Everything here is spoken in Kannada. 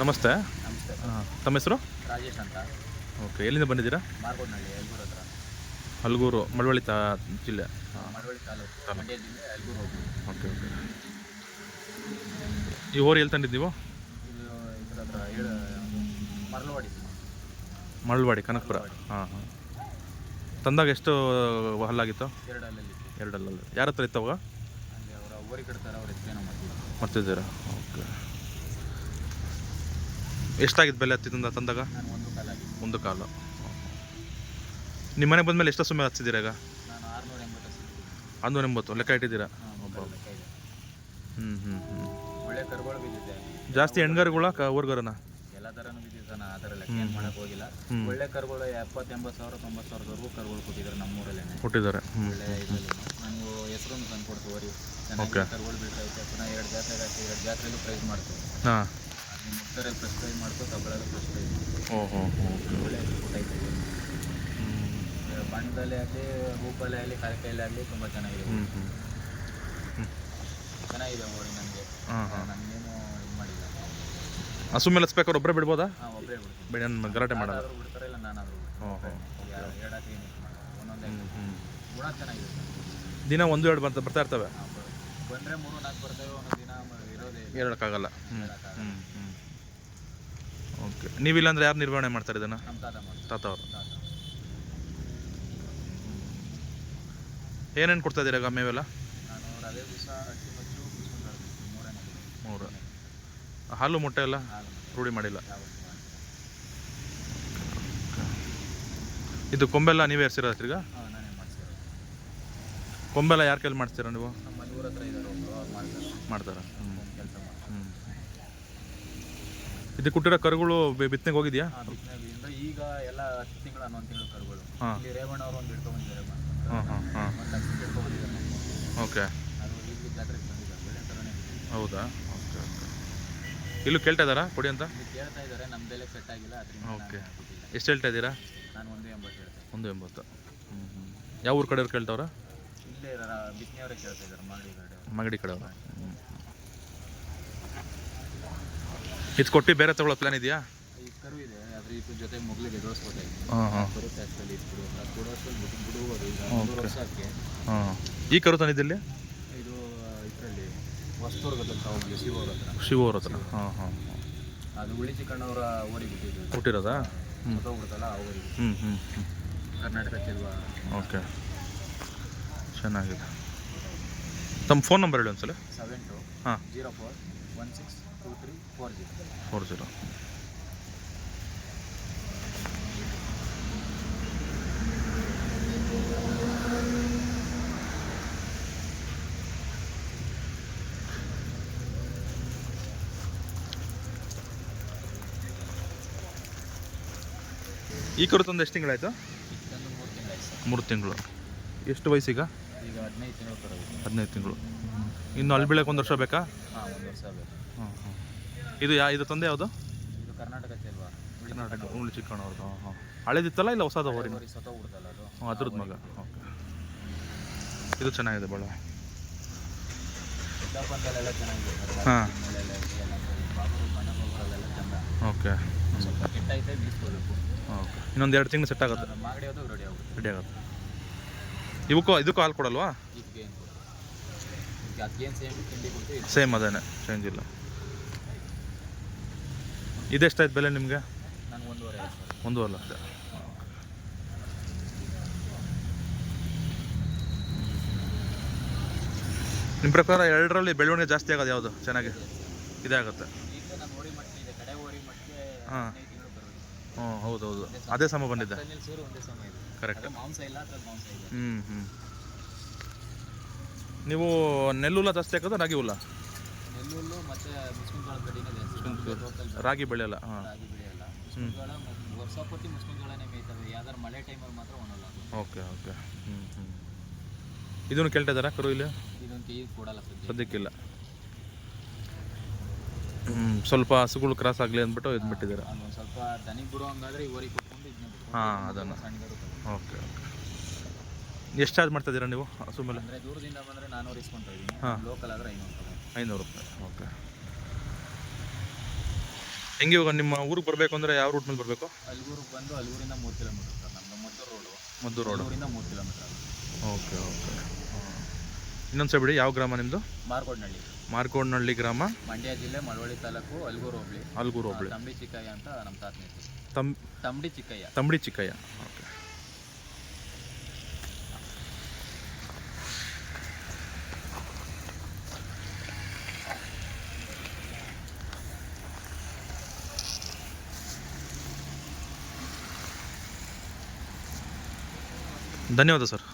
ನಮಸ್ತೆ. ನಮಸ್ತೆ. ಹಾಂ ತಮ್ಮ ಹೆಸರು? ರಾಜೇಶ್ ಅಂತ. ಓಕೆ ಎಲ್ಲಿಂದ ಬಂದಿದ್ದೀರಾ? ಹತ್ರ. ಹಲಗೂರು ಮಳವಳ್ಳಿ ತಾ ಜಿಲ್ಲೆ. ಮಳವಳ್ಳಿ ತಾಲೂಕು. ಮಂಡ್ಯ ಜಿಲ್ಲೆ ಯಲ್ಗೂರು ಹೋಗ್ಬೋದು. Okay okay. ಈ ಓರಿ ಎಲ್ಲಿ ತಂದಿದ್ದು ನೀವು ಇದು ಇದ್ರ ಹತ್ರ ಏಳು ಮರಳವಾಡಿ ಮಳವಾಡಿ ಕನಕಪುರ. ಹಾಂ ಹಾಂ. ತಂದಾಗ ಎಷ್ಟು ಹಲ್ಲಾಗಿತ್ತು? ಎರಡಲ್ಲಿ ಎರಡಲ್ಲಲ್ಲ ಯಾರ ಹತ್ರ ಇತ್ತು ಅವಾಗ? ಅಲ್ಲಿ ಅವರ ಊರಿಗೆ ಕಟ್ತಾರೆ ಅವ್ರ ಹೆಸರೇನೋ ಮಾಡ್ತೀವಿ ಮರ್ತಿದ್ದೀರಾ ಓಕೆ. ಎಷ್ಟಾಗಿತ್ತು ಬೆಲೆ ಹತ್ತಿದಿಂದ ತಂದಾಗ? ಒಂದು ಕಾಲ. ನಿಮ್ಮ ಮನೆಗೆ ಬಂದಮೇಲೆ ಎಷ್ಟು ಸುಮ್ಮನೆ ಹಚ್ಚಿದ್ದೀರಾ ಈಗ? ಆರುನೂರ ಎಂಬತ್ತು ಲೆಕ್ಕ ಇಟ್ಟಿದ್ದೀರಾ? ಹ್ಞೂ ಹ್ಞೂ ಹ್ಞೂ ಒಳ್ಳೆ ಕರುಗಳು ಬಿದ್ದಿದೆ. ಜಾಸ್ತಿ ಹೆಣ್ಗರ್ಗಳ ಊರ್ಗಾರನ ಎಲ್ಲ ಥರನೂ ಬಿದ್ದಿದೆ ನಾನು ಆ ಥರ ಲೆಕ್ಕ ಏನು ಮಾಡೋಕೆ ಹೋಗಿಲ್ಲ. ಒಳ್ಳೆ ಕರುಗಳು ಸಾವಿರ ತೊಂಬತ್ತು ಸಾವಿರದವರೆಗೂ ಕರುಗಳು ಕೊಟ್ಟಿದ್ದಾರೆ ನಮ್ಮೂರಲ್ಲೇ ಕೊಟ್ಟಿದ್ದಾರೆ. ಹ್ಞೂ ಒಳ್ಳೆ ಇದರಲ್ಲಿ ನಾನು ಹೆಸರನ್ನು ತಂದು ಕೊಡ್ತೀವಿ ಓಕೆ. ಕರುಗಳು ಪುನಃ ಎರಡು ಜಾತ್ರೆ ಹಾಕಿ ಎರಡು ಪ್ರೈಸ್ ಮಾಡ್ತೀವಿ. ಹಾಂ. ಪ್ರೆಸ್ಕ್ರೈಬ್ ಒಳ್ಳೆ ಬಣ್ಣದಲ್ಲಿ ಆಗಲಿ ಹೂಪಲ್ಲೇ ಆಗಲಿ ಆಗಲಿ ತುಂಬ ಚೆನ್ನಾಗಿದೆ. ಚೆನ್ನಾಗಿದೆ ಓಡಿ ನನಗೆ. ಹಾಂ ಹಾಂ ನನಗೇನು ಇದು ಮಾಡಿಲ್ಲ. ಹಸು ಮೇಲೆ ಹಚ್ಬೇಕಾದ್ರೆ ಒಬ್ಬರೇ ಬಿಡ್ಬೋದಾ? ಹಾಂ ಒಬ್ಬರೇ ಬಿಡ್ತೀನಿ. ಬೇಡ ನನ್ನ ಗಲಾಟೆ ಮಾಡಲ್ಲ. ಯಾರಾದರೂ ಬಿಡ್ತಾರೆ ಇಲ್ಲ ನಾನಾದರೂ ಒಂದೊಂದೇ ಗುಣ ಚೆನ್ನಾಗಿದೆ. ದಿನ ಒಂದು ಎರಡು ಬರ್ತಾ ಬರ್ತಾ ಇರ್ತವೆ. ಬಂದ್ರೆ ಮೂರು ನಾಲ್ಕು ಬರ್ತವೆ ಒಂದೊಂದು ದಿನ. ಹೇಳೋಕ್ಕಾಗಲ್ಲ. ಹ್ಞೂ ಹೇಳಕ್ಕಾಗಲ್ಲ. ಹ್ಞೂ ಹ್ಞೂ ಓಕೆ ನೀವಿಲ್ಲ ಅಂದ್ರೆ ಯಾರು ನಿರ್ವಹಣೆ ಮಾಡ್ತಾರೆ ಇದನ್ನು? ತಾತ ಅವರು. ಏನೇನು ಕೊಡ್ತಾ ಇದ್ದೀರಾ ಈಗ ಮೇವೆಲ್ಲ ಮೂರು ಹಾಲು ಮೊಟ್ಟೆ ಎಲ್ಲ ರೂಢಿ ಮಾಡಿಲ್ಲ? ಇದು ಕೊಂಬೆಲ್ಲ ನೀವೇ ಏರ್ಸಿರೋ ಈಗ ಕೊಂಬೆಲ್ಲ ಯಾರ ಕೈಲಿ ಮಾಡ್ತೀರಾ ನೀವು? ಮಾಡ್ತಾರಾ. ಹ್ಞೂ ಕೆಲಸ ಮಾಡ್ತೀವಿ ಇದು ಕೊಟ್ಟಿರೋ ಕರುಗಳು ಬಿತ್ತನೆಗೆ ಹೋಗಿದೆಯಾ? ಬಿತ್ತನೆಯಿಂದ ಈಗ ಎಲ್ಲ ಹತ್ತು ತಿಂಗಳು ಹನ್ನೊಂದು ತಿಂಗಳು ಕರುಗಳು. ಹಾಂ. ಇಲ್ಲಿ ರೇವಣ್ಣ ಅವರು ಒಂದು ಹಿಡ್ಕೊಂಡು ಬಂದಿದ್ದಾರೆ ಹಾಂ ಹಾಂ ಹಾಂ ಒಂದು ಲಕ್ಷ ಹಿಡ್ಕೊಂಡು ಬಂದಿದ್ದಾರೆ ಓಕೆ. ಅದು ಇಲ್ಲಿ ಜಾತ್ರೆಗೆ ಬಂದಿದ್ದಾರೆ ಒಳ್ಳೆ. ಹೌದಾ? Okay okay. ಇಲ್ಲೂ ಕೇಳ್ತಾ ಇದ್ದಾರಾ ಕೊಡಿ ಅಂತ? ಇಲ್ಲಿ ಕೇಳ್ತಾ ಇದ್ದಾರೆ ನಮ್ಮ ಬೆಲೆ ಸೆಟ್ ಆಗಿಲ್ಲ ಅದರಿಂದ ಬಿಟ್ಟಿಲ್ಲ. ಎಷ್ಟು ಹೇಳ್ತಾ ಇದ್ದೀರಾ? ನಾನು ಒಂದು ಎಂಬತ್ತು ಹೇಳ್ತೇನೆ ಒಂದು ಎಂಬತ್ತು. ಹ್ಞೂ ಹ್ಞೂ ಯಾವ ಊರು ಕಡೆಯವ್ರು ಕೇಳ್ತಾವ್ರ? ಇಲ್ಲೇ ಬಿಸ್ನೆಯವರೇ ಕೇಳ್ತಾ ಇದ್ದಾರೆ ಮಾಡಿ ಗಾಡಿ ಮಾಗಡಿ ಕಡೆಯವರು? ಹ್ಞೂ ಇದು ಕೊಟ್ಟು ಬೇರೆ ತಗೊಳ್ಳೋ ಪ್ಲಾನ್ ಇದೆಯಾ? ಈ ಕರು ಇದೆ ಇದ್ರ ಜೊತೆ ಮೊಗ್ಲಿಗೆ ಹಾಂ ಹಾಂ. ಬರುತ್ತೆ ಅದು ಬಿಟ್ಟು ಈಗ ಮೂರು ವರ್ಷಕ್ಕೆ. ಹಾಂ. ಈ ಕರು ತಂದಿದ್ದಲ್ಲಿ ಇದು ಇದರಲ್ಲಿ ಹತ್ರ. ಶಿವ ಅವ್ರ ಹತ್ರ ಹಾಂ ಹಾಂ ಅದು ಉಳಿ ಚಿಕ್ಕಣ್ಣವರ ಊರಿಗೆ ಬಿಟ್ಟಿದ್ದು ಕೊಟ್ಟಿರೋದಾ ಹ್ಞೂ ಹೋಗ್ಬಿಡ್ತಲ್ಲ ಹ್ಞೂ ಹ್ಞೂ ಹ್ಞೂ ಕರ್ನಾಟಕ ಚೆಲ್ವ ಓಕೆ ಚೆನ್ನಾಗಿದೆ. ತಮ್ಮ ಫೋನ್ ನಂಬರ್ ಹೇಳಿ ಒಂದ್ಸಲ. ಸೆವೆನ್ ಟು ಹಾಂ. Zero four one six two three four zero. Four zero ಈ ಕರು ತಂದು ಎಷ್ಟು ತಿಂಗಳಾಯ್ತು? ಮೂರು ತಿಂಗಳು. ಸರ್ ಮೂರು ತಿಂಗಳು ಎಷ್ಟು ವಯಸ್ಸೀಗ? ಈಗ ಹದಿನೈದು ತಿಂಗಳು ಹದಿನೈದು ತಿಂಗಳು. ಇನ್ನು ಅಲ್ಲಿ ಬೀಳಕ್ಕೆ ಒಂದು ವರ್ಷ ಬೇಕಾ? ಹಾಂ ಒಂದು ವರ್ಷ ಬೇಕು ಹಾಂ ಹಾಂ ಇದು ಯಾ ಇದು ತಂದೆ ಯಾವುದು? ಇದು ಕರ್ನಾಟಕ ಚೆಲ್ವಾ. ಕರ್ನಾಟಕ ಉಳ್ಳಿ ಚಿಕ್ಕಣ್ಣವ್ರದ್ದು ಹಾಂ ಹಾಂ. ಹಳೇದಿತ್ತಲ್ಲ ಇಲ್ಲ ಹೊಸದ ಹೋರಿ ಸತ ಅದು? ಹ್ಞೂ ಅದ್ರದ್ದು ಮಗ. ಓಕೆ. ಇದು ಚೆನ್ನಾಗಿದೆ ಬಹಳ ಚೆನ್ನಾಗಿದೆ ಹಾಂ. ಓಕೆ. ಸ್ವಲ್ಪ ಕೆಟ್ಟೈತೆ ಬೀಸ್ಕೋಬೇಕು. ಓಕೆ. ಇನ್ನೊಂದು ಎರಡು ತಿಂಗಳು ಸೆಟ್ ಆಗುತ್ತೆ. ಮಾಗಡಿ ರೆಡಿ ಆಗುತ್ತೆ. ರೆಡಿ ಆಗುತ್ತೆ. ಇವಕ್ಕೂ ಇದಕ್ಕೂ ಹಾಲು ಕೊಡಲ್ವಾ? ಇದಕ್ಕೆ ಏನು ಈಗ ಅದಕ್ಕೇನು ಸೇಮ್ ತಿಂಡಿ ಕೊಡ್ತೀವಿ? ಸೇಮ್ ಅದೇನೆ. ಚೇಂಜ್ ಇಲ್ಲ. ಇದೆಷ್ಟಾಯ್ತು ಬೆಲೆ ನಿಮಗೆ? ಒಂದೂವರೆ ಒಂದೂವರೆ ಲಕ್ಷ. ನಿಮ್ಮ ಪ್ರಕಾರ ಎರಡರಲ್ಲಿ ಬೆಳವಣಿಗೆ ಜಾಸ್ತಿ ಆಗೋದು ಯಾವುದು? ಚೆನ್ನಾಗಿ ಇದೇ ಆಗುತ್ತೆ. ಹಾಂ. ಹ್ಞೂ ಹೌದು ಹೌದು. ಅದೇ ಸಮ ಬಂದಿದ್ದೆ? ಕರೆಕ್ಟ್ ಹ್ಞೂ ಹ್ಞೂ ನೀವು ನೆಲ್ಲುಲ್ಲ ಜಾಸ್ತಿ ಹಾಕೋದು ರಾಗಿ ಹುಲ್ಲ? ನೆಲ್ಲುಲ್ಲು ಮತ್ತೆ ಮುಸ್ಲಿಂ ಕಡಿಮೆ ಜಾಸ್ತಿ ರಾಗಿ ಬೆಳೆಯಲ್ಲ? ಹಾಂ. ರಾಗಿ ಬೆಳೆಯಲ್ಲ. ವರ್ಷಪತಿ ವರ್ಷ ಪೂರ್ತಿ ಮುಸ್ಲಿಂ ಮೇಯ್ತವೆ. ಯಾವ್ದಾರು ಮಳೆ ಟೈಮಲ್ಲಿ ಮಾತ್ರ ಒಣಲ್ಲ ಓಕೆ ಓಕೆ. ಹ್ಞೂ ಹ್ಞೂ ಇದನ್ನು ಕೇಳ್ತಾ ಇದ್ದಾರಾ ಕರು ಇಲ್ಲಿ? ಇದೊಂದು ಕೈ ಕೊಡಲ್ಲ ಸದ್ಯಕ್ಕಿಲ್ಲ. ಸ್ವಲ್ಪ ಹಸುಗಳು ಕ್ರಾಸ್ ಆಗಲಿ ಅಂದ್ಬಿಟ್ಟು ಇದು ಬಿಟ್ಟಿದ್ದೀರಾ? ಸ್ವಲ್ಪ ದನಿಗೆ ಬಿಡು ಹಂಗಾದ್ರೆ ಈ ಊರಿಗೆ ಕೊಟ್ಕೊಂಡು ಇದನ್ನ ಹಾಂ ಅದನ್ನು. Okay okay. ಎಷ್ಟು ಚಾರ್ಜ್ ಮಾಡ್ತಾ ಇದ್ದೀರಾ ನೀವು ಹಸು ಮೇಲೆ? ಅಂದರೆ ದೂರದಿಂದ ಬಂದರೆ ನಾನ್ನೂರು ಇಸ್ಕೊಂತ ಇದ್ದೀನಿ. ಹಾಂ. ಲೋಕಲ್ ಆದರೆ ಐನೂರು ಐನೂರು ರೂಪಾಯಿ. ಓಕೆ. ಹೆಂಗೆ ಇವಾಗ ನಿಮ್ಮ ಊರಿಗೆ ಬರಬೇಕು ಅಂದರೆ ಯಾವ ರೂಟ್ ಮೇಲೆ ಬರಬೇಕು? ಅಲ್ಗೂರಿಗೆ ಬಂದು ಅಲ್ಗೂರಿಂದ ಮೂರು ಕಿಲೋಮೀಟರ್ ಸರ್ ನಮ್ಮದು ಮದ್ದೂರು ರೋಡು ಮದ್ದು ರೋಡು ಊರಿಂದ ಮೂರು ಕಿಲೋಮೀಟರ್ ಓಕೆ ಓಕೆ. ಇನ್ನೊಂದು ಸಲ ಬಿಡಿ ಯಾವ ಗ್ರಾಮ ನಿಮ್ಮದು ಮಾರ್ಕೋಡ್ನಳ್ಳಿ. ಮಾರ್ಕೋಡ್ನಹಳ್ಳಿ ಗ್ರಾಮ. ಮಂಡ್ಯ ಜಿಲ್ಲೆ ಮಳವಳ್ಳಿ ತಾಲೂಕು ಅಲ್ಗೂರು ಹೋಬಳಿ. ಅಲ್ಗೂರು ಹೋಬಳಿ. ತಂಬಿ ಚಿಕ್ಕಯ್ಯ ಅಂತ ನಮ್ಮ ತಾತನ ತಂಬಿ ತಂಬಡಿ ಚಿಕ್ಕಯ್ಯ. ತಂಬಡಿ ಚಿಕ್ಕಯ್ಯ. ಓಕೆ ಧನ್ಯವಾದ ಸರ್